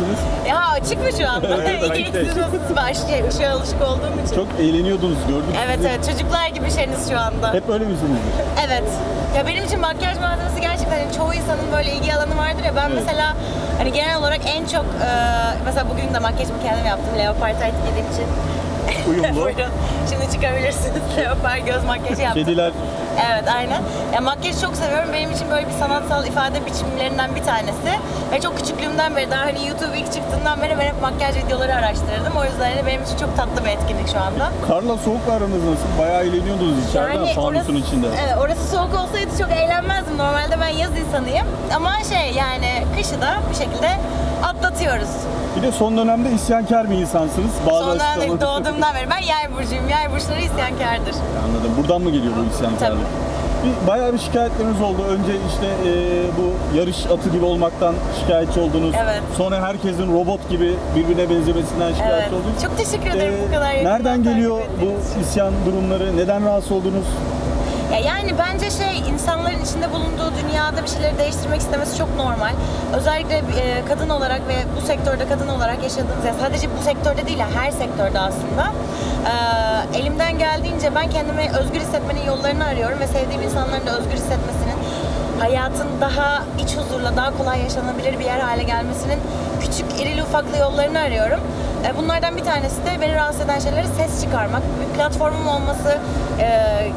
nasılsınız? Ya açık mı şu anda? Evet, İyi, Siz nasılsınız? Ben şey, ışığa alışık olduğum için. Çok eğleniyordunuz gördük Evet sizi. evet çocuklar gibi şeniz şu anda. Hep öyle misinizdir? Evet. Ya benim için makyaj malzemesi gerçekten hani çoğu insanın böyle ilgi alanı vardır ya ben Evet. mesela hani genel olarak en çok e, mesela bugün de makyajımı kendim yaptım leopar tight giydiğim için. Uyumlu. Buyurun. Şimdi çıkabilirsiniz. leopar göz makyajı yaptım. Kediler Evet aynen. Ya makyajı çok seviyorum. Benim için böyle bir sanatsal ifade biçimlerinden bir tanesi. Ve çok küçüklüğümden beri daha hani YouTube ilk çıktığından beri ben hep makyaj videoları araştırırdım. O yüzden hani benim için çok tatlı bir etkinlik şu anda. karla soğukla aranız nasıl? Bayağı eğleniyordunuz içeride fanusun içinde. Evet, orası soğuk olsaydı çok eğlenmezdim. Normalde ben yaz insanıyım. Ama şey yani kışı da bir şekilde atlatıyoruz. Bir de son dönemde isyankar bir insansınız. Bazı Sonra açıklamalar- doğduğumdan beri ben yay burcuyum. Yay burçları isyankardır. Anladım. Buradan mı geliyor bu isyankarlık? Bir, bayağı bir şikayetleriniz oldu. Önce işte e, bu yarış atı gibi olmaktan şikayetçi oldunuz. Evet. Sonra herkesin robot gibi birbirine benzemesinden şikayetçi Evet. oldunuz. Çok teşekkür ederim Ee, bu kadar yakından Nereden geliyor bu isyan durumları? Neden rahatsız oldunuz? Ya yani bence şey insanların içinde bulunduğu dünyada bir şeyleri değiştirmek istemesi çok normal. Özellikle e, kadın olarak ve bu sektörde kadın olarak yaşadığımız ya sadece bu sektörde değil her sektörde aslında. e, elimden geldiğince ben kendimi özgür hissetmenin yollarını arıyorum ve sevdiğim insanların da özgür hissetmesinin hayatın daha iç huzurla daha kolay yaşanabilir bir yer hale gelmesinin küçük irili ufaklı yollarını arıyorum. E, Bunlardan bir tanesi de beni rahatsız eden şeyleri ses çıkarmak. Bir platformum olması, e,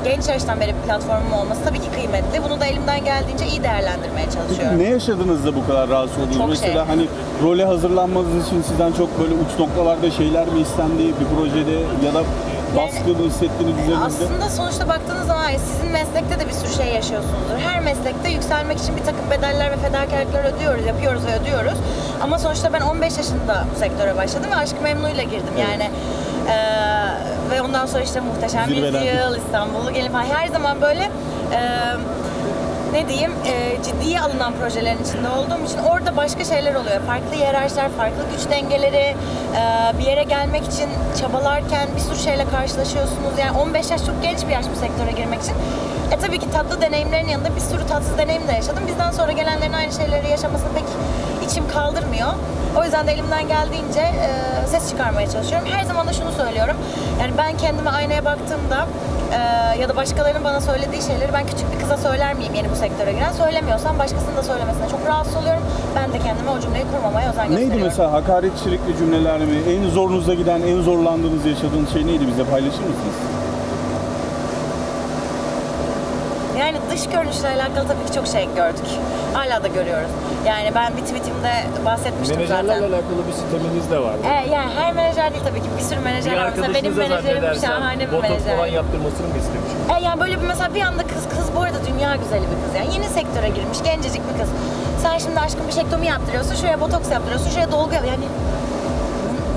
genç yaştan beri bir platformum olması tabii ki kıymetli. Bunu da elimden geldiğince iyi değerlendirmeye çalışıyorum. Ne yaşadınız da bu kadar rahatsız oldunuz? Çok Mesela şey. hani role hazırlanmanız için sizden çok böyle uç noktalarda şeyler mi istendi bir projede ya da baskı mı hissettiniz üzerinizde? Aslında sonuçta baktığınız zaman sizin meslekte de bir sürü şey yaşıyorsunuzdur. Her meslekte yükselmek için bir takım bedeller ve fedakarlıklar ödüyoruz, yapıyoruz ve ödüyoruz. Ama sonuçta ben 15 yaşında bu sektöre başladım ve Aşk-ı Memnu'yla girdim yani. Ee, ve ondan sonra işte Muhteşem Zirveden. Yüzyıl, İstanbul'u gelin falan her zaman böyle e, ne diyeyim e, ciddiye alınan projelerin içinde olduğum için orada başka şeyler oluyor. Farklı hiyerarşiler, farklı güç dengeleri, e, bir yere gelmek için çabalarken bir sürü şeyle karşılaşıyorsunuz. Yani 15 yaş çok genç bir yaş bu sektöre girmek için. E tabii ki tatlı deneyimlerin yanında bir sürü tatsız deneyim de yaşadım. Bizden sonra gelenlerin aynı şeyleri yaşamasını pek içim kaldırmıyor. O yüzden de elimden geldiğince e, ses çıkarmaya çalışıyorum. Her zaman da şunu söylüyorum. Yani ben kendime aynaya baktığımda e, ya da başkalarının bana söylediği şeyleri ben küçük bir kıza söyler miyim yeni bu sektöre giren? Söylemiyorsam başkasının da söylemesine çok rahatsız oluyorum. Ben de kendime o cümleyi kurmamaya özen Neydi gösteriyorum. mesela hakaret içerikli cümleler mi? En zorunuza giden, en zorlandığınız, yaşadığınız şey neydi? Bize paylaşır mısınız? Yani dış görünüşle alakalı tabii ki çok şey gördük. Hala da görüyoruz. Yani ben bir tweetimde bahsetmiştim Menajerlerle zaten. alakalı bir sisteminiz de var. E, yani her menajer değil tabii ki. Bir sürü menajer var. Mesela benim menajerim şahane bir botoks menajer. falan yaptırmasını mı istemiş? E yani böyle bir mesela bir anda kız, kız bu arada dünya güzeli bir kız yani. Yeni sektöre girmiş, gencecik bir kız. Sen şimdi aşkın bir şektomi yaptırıyorsun, şuraya botoks yaptırıyorsun, şuraya dolgu yap. Yani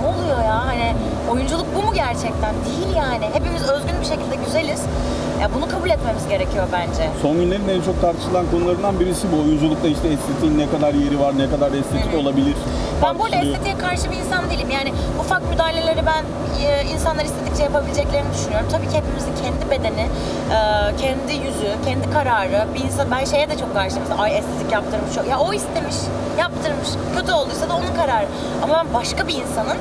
ne oluyor ya? Hani oyunculuk bu mu gerçekten? Değil yani. Hepimiz özgün bir şekilde güzeliz. Ya bunu kabul etmemiz gerekiyor bence. Son günlerin en çok tartışılan konularından birisi bu. Oyunculukta işte estetiğin ne kadar yeri var, ne kadar estetik olabilir. Ben burada tartışılıyor. estetiğe karşı bir insan değilim. Yani ufak müdahaleleri ben e, insanlar istedikçe yapabileceklerini düşünüyorum. Tabii ki hepimizin kendi bedeni, e, kendi yüzü, kendi kararı. Bir insan ben şeye de çok karşıyım. Ay estetik yaptırmış. o." Ya o istemiş, yaptırmış. Kötü olduysa da onun kararı. Ama ben başka bir insanın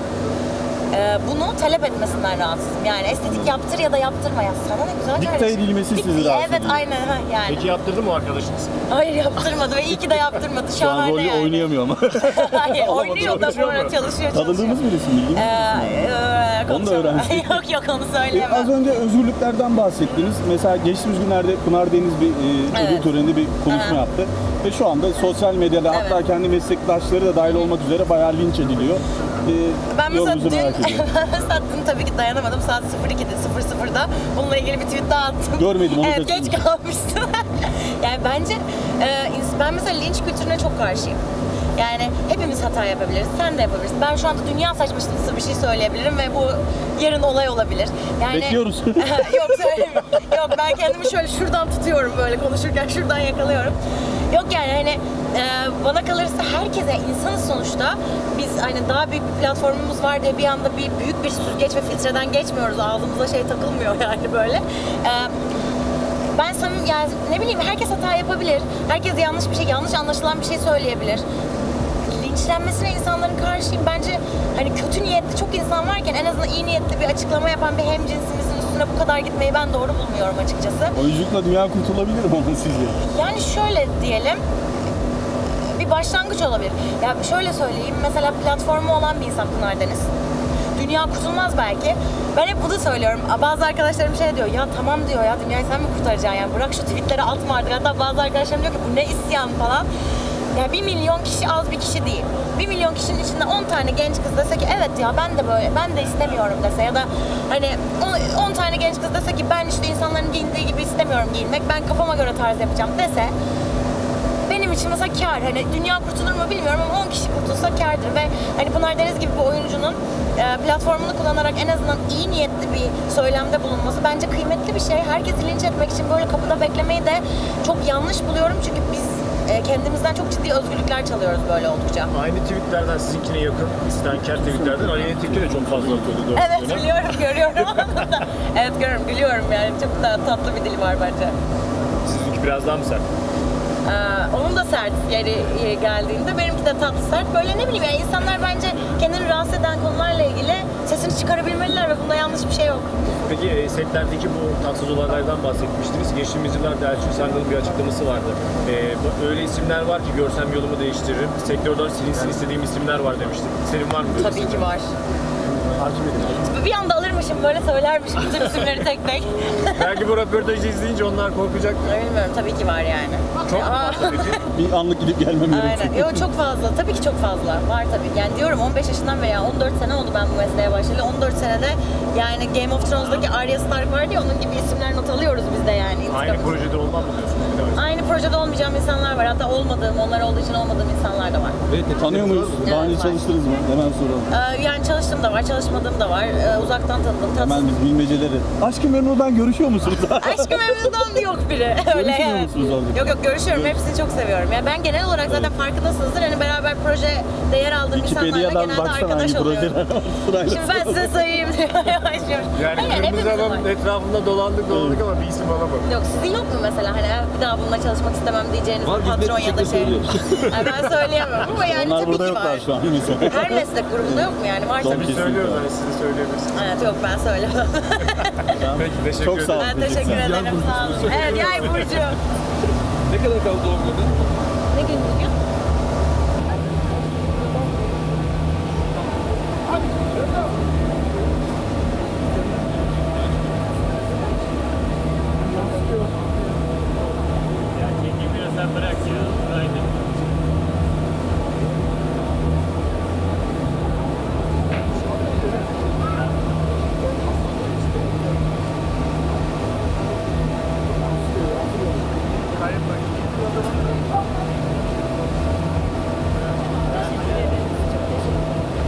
e, bunu talep etmesinden rahatsızım. Yani estetik yaptır ya da yaptırma ya. Sana ne güzel Dikte kardeşim. edilmesi sizi Dikte- rahatsız Evet ediyor. aynen ha, yani. Peki yaptırdı mı arkadaşınız? Hayır yaptırmadı ve iyi ki de yaptırmadı. Şu an Şahane rolü yani. oynayamıyor ama. Hayır oynuyor da çalışıyor sonra mu? çalışıyor çalışıyor. Tanıdığınız birisi mi? Ee, Onu e, da konuşamam. öğrensin. yok yok onu E, söyleyemem. az önce özgürlüklerden bahsettiniz. Mesela geçtiğimiz günlerde Pınar Deniz bir e, ödül Evet. töreninde bir konuşma Aha. yaptı. Ve şu anda sosyal medyada Evet. hatta kendi meslektaşları da dahil olmak üzere bayağı linç ediliyor. E, Ben mesela dün, merak ediyorum. ben mesela dün tabii ki dayanamadım saat 02'de 00'da bununla ilgili bir tweet daha attım. Görmedim, onu Evet kaçırdım. geç kalmıştım. yani bence e, ins- ben mesela linç kültürüne çok karşıyım. Yani hepimiz hata yapabiliriz, sen de yapabilirsin. Ben şu anda dünya saçması bir şey söyleyebilirim ve bu yarın olay olabilir. Yani Bekliyoruz. Yok söylemiyorum. Yok ben kendimi şöyle şuradan tutuyorum böyle konuşurken şuradan yakalıyorum. Yok yani hani e, bana kalırsa herkese insanız sonuçta. Biz hani daha büyük bir platformumuz var diye bir anda bir büyük bir süzgeç ve filtreden geçmiyoruz. Ağzımıza şey takılmıyor yani böyle. E, ben samim yani ne bileyim herkes hata yapabilir. Herkes yanlış bir şey, yanlış anlaşılan bir şey söyleyebilir. Linç linçlenmesine insanların karşıyım. Bence hani kötü niyetli çok insan varken en azından iyi niyetli bir açıklama yapan bir hemcinsimizin üstüne bu kadar gitmeyi ben doğru bulmuyorum açıkçası. Oyunculukla dünya kurtulabilir mi ama sizce? Yani şöyle diyelim bir başlangıç olabilir. Ya şöyle söyleyeyim mesela platformu olan bir insan Pınar Deniz. Dünya kurtulmaz belki. Ben hep bunu söylüyorum. Bazı arkadaşlarım şey diyor ya tamam diyor ya dünyayı sen mi kurtaracaksın yani bırak şu tweetleri atma artık. Hatta bazı arkadaşlarım diyor ki bu ne isyan falan. Ya bir milyon kişi az bir kişi değil. Bir milyon kişinin içinde 10 tane genç kız dese ki evet ya ben de böyle ben de istemiyorum dese ya da hani 10 tane genç kız dese ki ben işte insanların giyindiği gibi istemiyorum giyinmek ben kafama göre tarz yapacağım dese benim için mesela kar. Hani dünya kurtulur mu bilmiyorum ama 10 kişi kurtulsa kardır ve hani Pınar Deniz gibi bir oyuncunun e, platformunu kullanarak en azından iyi niyetli bir söylemde bulunması bence kıymetli bir şey. Herkesi linç etmek için böyle kapıda beklemeyi de çok yanlış buluyorum çünkü biz e, kendimizden çok ciddi özgürlükler çalıyoruz böyle oldukça. Aynı tweetlerden sizinkine yakın istenker tweetlerden Aleyna Tilki de çok fazla atıyordu doğru Evet söylüyorum. biliyorum görüyorum. evet görüyorum gülüyorum yani çok da tatlı bir dili var bence. Sizinki biraz daha mı sert? Ee, onun da sert yeri yeri geldiğinde benimki de tatlı sert. Böyle ne bileyim yani insanlar bence kendini rahatsız eden konularla ilgili sesini çıkarabilmeliler ve bunda yanlış bir şey yok. Peki e, setlerdeki bu tatsız olaylardan bahsetmiştiniz. Geçtiğimiz yıllarda Elçin Sangal'ın bir açıklaması vardı. E, öyle isimler var ki görsem yolumu değiştiririm. Sektörden silinsin istediğim isimler var demiştin. Senin var mı? Tabii ki var. Takip edin. Bir anda alırmışım böyle söylermişim bütün isimleri tek tek. Belki bu röportajı izleyince onlar korkacak. Bilmiyorum tabii ki var yani. Çok mu? Bir anlık gidip gelmem gerekiyor. Aynen. Yok çok fazla. Tabii ki çok fazla. Var tabii. Yani diyorum 15 yaşından beri yani 14 sene oldu ben bu mesleğe başlayalı. 14 senede yani Game of Thrones'daki Arya Stark vardı ya onun gibi isimler not alıyoruz biz de yani. Aynı projede olmam mı diyorsunuz? Bir. Aynı projede olmayacağım insanlar var. Hatta olmadığım, onlar olduğu için olmadığım insanlar da var. Tanıyor muyuz? Daha önce Evet, var. çalıştınız mı? Hemen soralım. Ee, yani çalıştığım da var, çalışmadığım da var. Ee, uzaktan tanıdım, tatsız. Hemen biz bilmeceleri. Aşkı Memnu'dan görüşüyor musunuz? Aşkı Memnu'dan yok biri. Öyle Görüşmüyor yani. musunuz orada? Yok yok görüşüyorum. Hepsini çok seviyorum. Ya ben genel olarak zaten farkındasınızdır. Hani beraber projede yer aldığım insanlarla Wikipedia'dan genelde baksana arkadaş hangi oluyorum. projeler. Sırayla Şimdi ben size sayayım. Yani kırmızı hepimizin adam var. etrafında dolandık dolandık ama bir isim alamadım. Yok sizin yok mu mesela hani "Ha, bir daha bununla çalışmak istemem diyeceğiniz Var, bir biz net patron bir ya da şekilde şey. söylüyoruz. Ay, ben söyleyemem ama yani Onlar tabii burada ki yoklar var. şu an mesela. Her meslek grubunda yok mu yani? Varsa Tabii. Biz Kesinlikle. söylüyoruz hani siz de söyleyebilirsiniz. Evet yok ben söylemem. Peki teşekkür Çok sağ olun. ben teşekkür ederim sağ olun. Evet yay Burcu. Ne kadar kaldı doğum günü? Ne gün bugün?